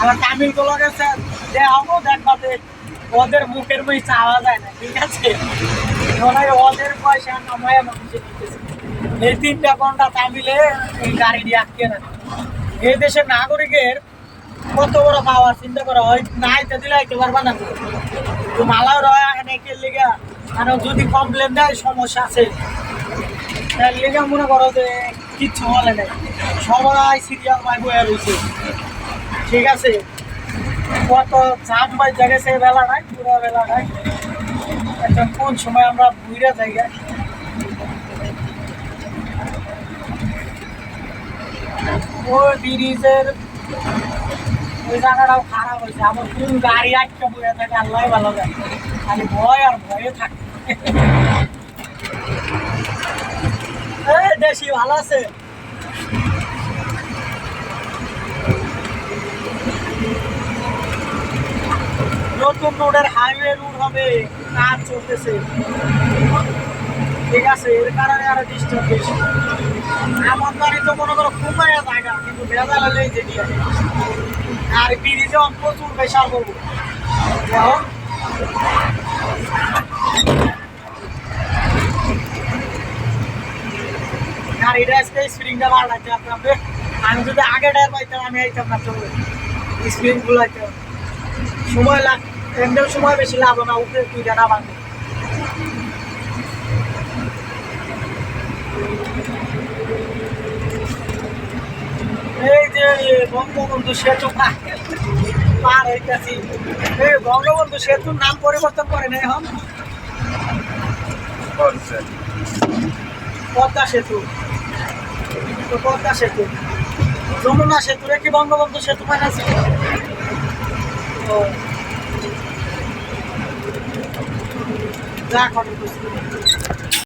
আবার তামিল গুলোকে যে হব দেখবাতে ওদের মুখের বই চাওয়া যায় না, ঠিক আছে? ওরা ওদের পয়সা কামায় মানুষের এই তিনটা ঘণ্টা তামিলে এই গাড়ি দিয়ে আটকে না এই দেশের নাগরিকের কত বড় পাওয়ার, চিন্তা করা হয় না আইতে দিলে পারবা না। তো মালাও রয় কে লিগা কারণ যদি কমপ্লেন দেয়, সমস্যা আছে। তার মনে করো যে কিচ্ছু বলে নাই। সবাই সিরিয়াল বাই বয়ে রয়েছে ঠিক আছে? কত জাম বাই জায়গায় বেলা নাই, পুরো বেলা নাই। এখন কোন সময় আমরা বুইরা জায়গা ওই ব্রিজের ওই জায়গাটাও খারাপ হয়েছে। আমার কোন গাড়ি আটকে বয়ে থাকে আল্লাহ ভালো যায় খালি ভয় আর ভয়ে থাকে। দেশি ভালো আছে? নতুন রোডের হাইওয়ে রোড হবে, কাজ চলতেছে। ঠিক আছে, এর কারণে আরও ডিস্টার্ব বেশি। আমার বাড়ি তো মনে করো ঘুমাইয়া জায়গা কিন্তু ভেজাল হলে যে আর ব্রিজে প্রচুর পেশাল করব। দেখো গাড়িটা আমি যদি আগে টায়ার পাইতাম, আমি আইতাম স্প্রিং গুলাইতাম সময় লাগ এমনিও সময় বেশি লাগবে না উঠে দুইটা না বাঁধে এই যে বঙ্গবন্ধু সেতু পার হইতেছি। এই বঙ্গবন্ধু সেতুর নাম পরিবর্তন করে নাই এখন পদ্মা সেতু। পদ্মা সেতু। যমুনা সেতু কি বঙ্গবন্ধু সেতু বানাইছে ও। যা করে